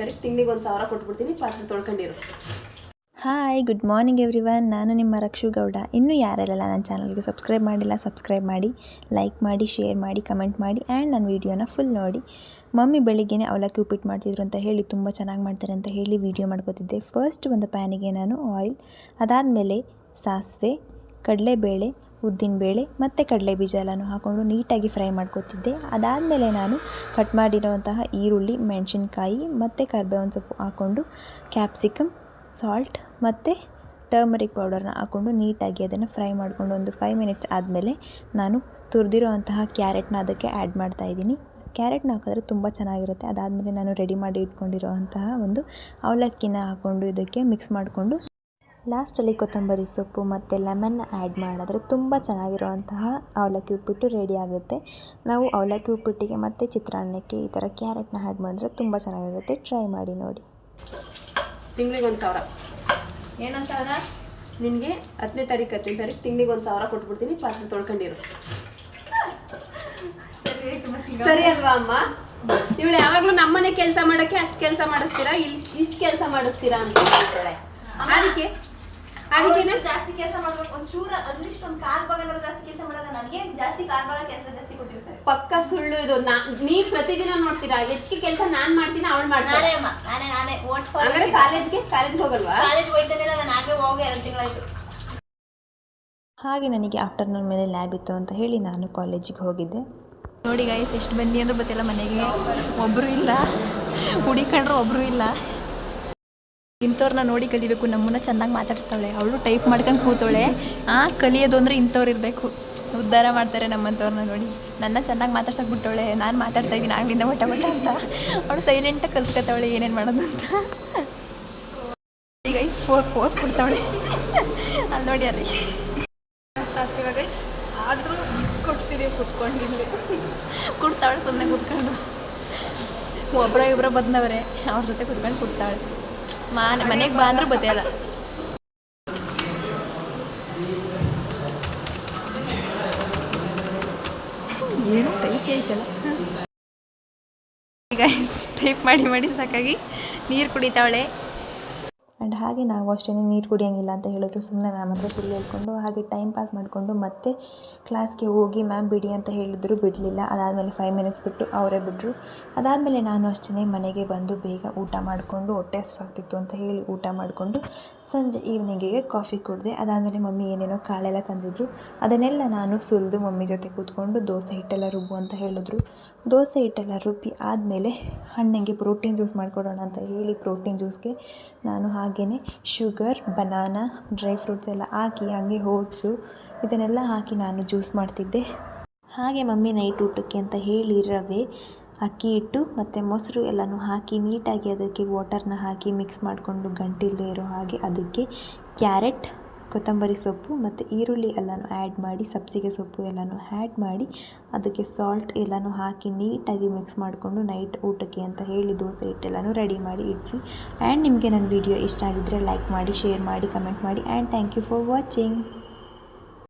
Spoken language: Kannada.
ಸರಿ, ತಿಂಗಳಿಗೆ ಒಂದು ಸಾವಿರ ಕೊಟ್ಬಿಡ್ತೀನಿ ಪಾತ್ರೆ ತೊಳ್ಕೊಂಡಿರು. Hi good morning everyone ನಾನು ನಿಮ್ಮ ರಕ್ಷು ಗೌಡ. ಇನ್ನೂ ಯಾರೆಲ್ಲ ನನ್ನ ಚಾನಲ್ಗೆ ಸಬ್ಸ್ಕ್ರೈಬ್ ಮಾಡಿಲ್ಲ ಸಬ್ಸ್ಕ್ರೈಬ್ ಮಾಡಿ ಲೈಕ್ ಮಾಡಿ ಶೇರ್ ಮಾಡಿ ಕಮೆಂಟ್ ಮಾಡಿ ಆ್ಯಂಡ್ ನನ್ನ ವೀಡಿಯೋನ ಫುಲ್ ನೋಡಿ. ಮಮ್ಮಿ ಬೆಳಿಗ್ಗೆನೇ ಅವಲಕ್ಕಿ ಉಪ್ಪಿಟ್ಟು ಮಾಡ್ತಿದ್ರು ಅಂತ ಹೇಳಿ ತುಂಬ ಚೆನ್ನಾಗಿ ಮಾಡ್ತಾರೆ ಅಂತ ಹೇಳಿ ವೀಡಿಯೋ ಮಾಡ್ಕೋತಿದ್ದೆ. ಫಸ್ಟ್ ಒಂದು ಪ್ಯಾನಿಗೆ ನಾನು ಆಯಿಲ್ ಅದಾದಮೇಲೆ ಸಾಸಿವೆ, ಕಡಲೆಬೇಳೆ ಉದ್ದಿನಬೇಳೆ ಮತ್ತು ಕಡಲೆ ಬೀಜ ಎಲ್ಲನೂ ಹಾಕ್ಕೊಂಡು ನೀಟಾಗಿ ಫ್ರೈ ಮಾಡ್ಕೊತಿದ್ದೆ. ಅದಾದಮೇಲೆ ನಾನು ಕಟ್ ಮಾಡಿರುವಂತಹ ಈರುಳ್ಳಿ, ಮೆಣಸಿನ್ಕಾಯಿ ಮತ್ತು ಕರ್ಬೇವಿನ ಸೊಪ್ಪು ಹಾಕ್ಕೊಂಡು ಕ್ಯಾಪ್ಸಿಕಮ್ ಸಾಲ್ಟ್ ಮತ್ತು ಟರ್ಮರಿಕ್ ಪೌಡರ್ನ ಹಾಕ್ಕೊಂಡು ನೀಟಾಗಿ ಅದನ್ನು ಫ್ರೈ ಮಾಡಿಕೊಂಡು ಒಂದು ಫೈವ್ ಮಿನಿಟ್ಸ್ ಆದಮೇಲೆ ನಾನು ತುರಿದಿರೋ ಅಂತಹ ಕ್ಯಾರೆಟ್ನ ಅದಕ್ಕೆ ಆ್ಯಡ್ ಮಾಡ್ತಾಯಿದ್ದೀನಿ ಕ್ಯಾರೆಟ್ನ ಹಾಕಿದ್ರೆ ತುಂಬ ಚೆನ್ನಾಗಿರುತ್ತೆ. ಅದಾದಮೇಲೆ ನಾನು ರೆಡಿ ಮಾಡಿ ಇಟ್ಕೊಂಡಿರೋ ಅಂತಹ ಒಂದು ಅವಲಕ್ಕಿನ ಹಾಕ್ಕೊಂಡು ಇದಕ್ಕೆ ಮಿಕ್ಸ್ ಮಾಡಿಕೊಂಡು ಲಾಸ್ಟಲ್ಲಿ ಕೊತ್ತಂಬರಿ ಸೊಪ್ಪು ಮತ್ತು ಲೆಮನ್ ಆ್ಯಡ್ ಮಾಡಿದ್ರೆ ತುಂಬ ಚೆನ್ನಾಗಿರುವಂತಹ ಅವಲಕ್ಕಿ ಉಪ್ಪಿಟ್ಟು ರೆಡಿ ಆಗುತ್ತೆ. ನಾವು ಅವಲಕ್ಕಿ ಉಪ್ಪಿಟ್ಟಿಗೆ ಮತ್ತು ಚಿತ್ರಾನ್ನಕ್ಕೆ ಈ ಥರ ಕ್ಯಾರೆಟ್ನ ಆ್ಯಡ್ ಮಾಡಿದ್ರೆ ತುಂಬ ಚೆನ್ನಾಗಿರುತ್ತೆ. ಟ್ರೈ ಮಾಡಿ ನೋಡಿ. ತಿಂಗಳಿಗೆ ಒಂದು ಸಾವಿರ. ಏನಂತ ಸಾವಿರ ನಿನಗೆ ಹತ್ತನೇ ತಾರೀಕು ಹತ್ತನೇ ತಾರೀಕು ತಿಂಗಳಿಗೆ ಒಂದು ಸಾವಿರ ಕೊಟ್ಬಿಡ್ತೀನಿ ಪಾತ್ರೆ ತೊಳ್ಕೊಂಡಿರು. ಸರಿ ಅಲ್ವಾ ಅಮ್ಮ? ಇವಳು ಯಾವಾಗಲೂ ನಮ್ಮನೆ ಕೆಲಸ ಮಾಡೋಕ್ಕೆ ಅಷ್ಟು ಕೆಲಸ ಮಾಡಿಸ್ತೀರಾ? ಇಲ್ಲಿ ಇಷ್ಟು ಕೆಲಸ ಮಾಡಿಸ್ತೀರಾ ಅಂತ ಹೇಳ್ತಾಳೆ ಅದಕ್ಕೆ ಅದಕ್ಕೆ ಜಾಸ್ತಿ ಕೆಲಸ ಮಾಡ್ಬೇಕು. ಒಂಚೂರ ಅಟ್ಲೀಸ್ಟ್ ಒಂದು ಕಾರ್ ಭಾಗ ಜಾಸ್ತಿ ಕೆಲಸ ಮಾಡಲ್ಲ. ನನಗೆ ಜಾಸ್ತಿ ಕಾರ್ ಭಾಗ ಕೆಲಸ ಜಾಸ್ತಿ ಕೊಟ್ಟಿರ್ತಾರೆ. ಪಕ್ಕ ಸುಳ್ಳು ಇದು. ನಾ ನೀ ಪ್ರತಿದಿನ ನೋಡ್ತೀರಾ? ಹೆಚ್ಚಿಗೆ ಕೆಲಸ ನಾನ್ ಮಾಡ್ತೀನಿ ಅವಳು ಮಾಡ್ತಾಳೆ ನಾನೇ ಅಮ್ಮ. ನಾನೇ ನಾನೇ. ಓಟ್ ಅಂದ್ರೆ ಕಾಲೇಜ್ಗೆ? ಕಾಲೇಜ್ ಹೋಗಲ್ವಾ? ಕಾಲೇಜ್ ಹೋಯ್ತಾನೆ ನಾನು ಆಗ್ಲೇ ಹೋಗಿ ಎರಡು ತಿಂಗಳಾಯ್ತು. ಹಾಗೆ ನನಗೆ ಆಫ್ಟರ್ನೂನ್ ಮೇಲೆ ಲ್ಯಾಬ್ ಇತ್ತು ಅಂತ ಹೇಳಿ ನಾನು ಕಾಲೇಜಿಗೆ ಹೋಗಿದ್ದೆ. ನೋಡಿ ಗಾಯ್ಸ್ ಎಷ್ಟು ಬಂದಿ ಅಂದ್ರೆ ಗೊತ್ತಿಲ್ಲ ಮನೆಗೆ. ಒಬ್ಬರು ಇಲ್ಲ. ಹುಡಿಕೊಂಡ್ರೆ ಒಬ್ಬರು ಇಲ್ಲ. ಇಂಥವ್ರನ್ನ ನೋಡಿ ಕಲಿಬೇಕು ನಮ್ಮನ್ನ ಚೆನ್ನಾಗಿ ಮಾತಾಡಿಸ್ತಾಳೆ ಅವಳು ಟೈಪ್ ಮಾಡ್ಕೊಂಡು ಕೂತವಳೆ. ಆ ಕಲಿಯೋದು ಅಂದರೆ ಇಂಥವ್ರು ಇರಬೇಕು. ಉದ್ಧಾರ ಮಾಡ್ತಾರೆ ನಮ್ಮಂಥವ್ರನ್ನ ನೋಡಿ. ನನ್ನ ಚೆನ್ನಾಗಿ ಮಾತಾಡ್ಸಕ್ಕೆ ಬಿಟ್ಟವಳೆ ನಾನು ಮಾತಾಡ್ತಾ ಇದ್ದೀನಿ ಆಗ್ಲಿಂದ ಒಟ್ಟ ಒಟ್ಟ ಅಂತ. ಅವಳು ಸೈಲೆಂಟಾಗಿ ಕಲ್ತ್ಕೊತಾವಳೆ ಏನೇನು ಮಾಡೋದು ಅಂತ. ಈಗ ಫೋರ್ ಪೋಸ್ ಕೊಡ್ತಾವಳೆ. ಅಲ್ಲಿ ನೋಡಿ ಅಲ್ಲಿ. ಆದರೂ ಕೊಡ್ತೀರಿ ಕುತ್ಕೊಂಡಿಲ್ಲ ಕೊಡ್ತಾವಳೆ ಸುಮ್ಮನೆ ಕುತ್ಕೊಂಡು. ಒಬ್ಬರ ಇಬ್ಬರ ಬಂದವರೇ ಅವ್ರ ಜೊತೆ ಕುತ್ಕೊಂಡು ಕೊಡ್ತಾಳೆ. ಮಾನೆ ಮನೆಗೆ ಬಾ ಅಂದ್ರೂ ಬತ್ತಿಯಲ್ಲ ಏನು ಟೈಪ್ ಐತಲ್ಲ. ಟೈಪ್ ಮಾಡಿ ಮಾಡಿ ಸಾಕಾಗಿ ನೀರು ಕುಡಿತಾವಳೆ. ಆ್ಯಂಡ್ ಹಾಗೆ ನಾವು ಅಷ್ಟೇ ನೀರು ಕುಡಿಯೋಂಗಿಲ್ಲ ಅಂತ ಹೇಳಿದ್ರು. ಸುಮ್ಮನೆ ಮ್ಯಾಮ್ ಹತ್ರ ಸುಳ್ಳು ಹೇಳ್ಕೊಂಡು ಹಾಗೆ ಟೈಮ್ ಪಾಸ್ ಮಾಡಿಕೊಂಡು ಮತ್ತೆ ಕ್ಲಾಸ್ಗೆ ಹೋಗಿ ಮ್ಯಾಮ್ ಬಿಡಿ ಅಂತ ಹೇಳಿದ್ರು. ಬಿಡಲಿಲ್ಲ. ಅದಾದಮೇಲೆ ಫೈವ್ ಮಿನಿಟ್ಸ್ ಬಿಟ್ಟು ಅವರೇ ಬಿಟ್ಟರು ಅದಾದಮೇಲೆ ನಾನು ಅಷ್ಟೇ ಮನೆಗೆ ಬಂದು ಬೇಗ ಊಟ ಮಾಡಿಕೊಂಡು ಹೊಟ್ಟೆ ಹಸ್ವಾಗ್ತಿತ್ತು ಅಂತ ಹೇಳಿ ಊಟ ಮಾಡಿಕೊಂಡು ಸಂಜೆ ಈವ್ನಿಂಗಿಗೆ ಕಾಫಿ ಕುಡಿದೆ, ಅದಾದಮೇಲೆ ಮಮ್ಮಿ ಏನೇನೋ ಕಾಳೆಲ್ಲ ತಂದಿದ್ರು. ಅದನ್ನೆಲ್ಲ ನಾನು ಸುಲಿದು ಮಮ್ಮಿ ಜೊತೆ ಕೂತ್ಕೊಂಡು ದೋಸೆ ಹಿಟ್ಟೆಲ್ಲ ರುಬ್ಬು ಅಂತ ಹೇಳಿದ್ರು. ದೋಸೆ ಹಿಟ್ಟೆಲ್ಲ ರುಬ್ಬಿ ಆದಮೇಲೆ ಹಣ್ಣಿಗೆ ಪ್ರೋಟೀನ್ ಜ್ಯೂಸ್ ಮಾಡಿಕೊಡೋಣ ಅಂತ ಹೇಳಿ ಪ್ರೋಟೀನ್ ಜ್ಯೂಸ್ಗೆ ನಾನು ಹಾಗೆಯೇ ಶುಗರ್ ಬನಾನಾ ಡ್ರೈ ಫ್ರೂಟ್ಸ್ ಎಲ್ಲ ಹಾಕಿ ಹಾಗೆ ಓಟ್ಸು ಇದನ್ನೆಲ್ಲ ಹಾಕಿ ನಾನು ಜ್ಯೂಸ್ ಮಾಡ್ತಿದ್ದೆ. ಹಾಗೆ ಮಮ್ಮಿ ನೈಟ್ ಊಟಕ್ಕೆ ಅಂತ ಹೇಳಿ ರವೆ ಅಕ್ಕಿ ಹಿಟ್ಟು ಮತ್ತು ಮೊಸರು ಎಲ್ಲನೂ ಹಾಕಿ ನೀಟಾಗಿ ಅದಕ್ಕೆ ವಾಟರ್ನ ಹಾಕಿ ಮಿಕ್ಸ್ ಮಾಡಿಕೊಂಡು ಗಂಟಿಲ್ಲದೆ ಇರೋ ಹಾಗೆ ಅದಕ್ಕೆ ಕ್ಯಾರೆಟ್ ಕೊತ್ತಂಬರಿ ಸೊಪ್ಪು ಮತ್ತು ಈರುಳ್ಳಿ ಎಲ್ಲನೂ ಆ್ಯಡ್ ಮಾಡಿ, ಸಬ್ಸಿಗೆ ಸೊಪ್ಪು ಎಲ್ಲನೂ ಆ್ಯಡ್ ಮಾಡಿ ಅದಕ್ಕೆ ಸಾಲ್ಟ್ ಎಲ್ಲನೂ ಹಾಕಿ ನೀಟಾಗಿ ಮಿಕ್ಸ್ ಮಾಡಿಕೊಂಡು ನೈಟ್ ಊಟಕ್ಕೆ ಅಂತ ಹೇಳಿ ದೋಸೆ ಹಿಟ್ಟೆಲ್ಲನೂ ರೆಡಿ ಮಾಡಿ ಇಟ್ವಿ ಆ್ಯಂಡ್ ನಿಮಗೆ ನನ್ನ ವಿಡಿಯೋ ಇಷ್ಟ ಆಗಿದ್ದರೆ ಲೈಕ್ ಮಾಡಿ ಶೇರ್ ಮಾಡಿ ಕಮೆಂಟ್ ಮಾಡಿ. And thank you for watching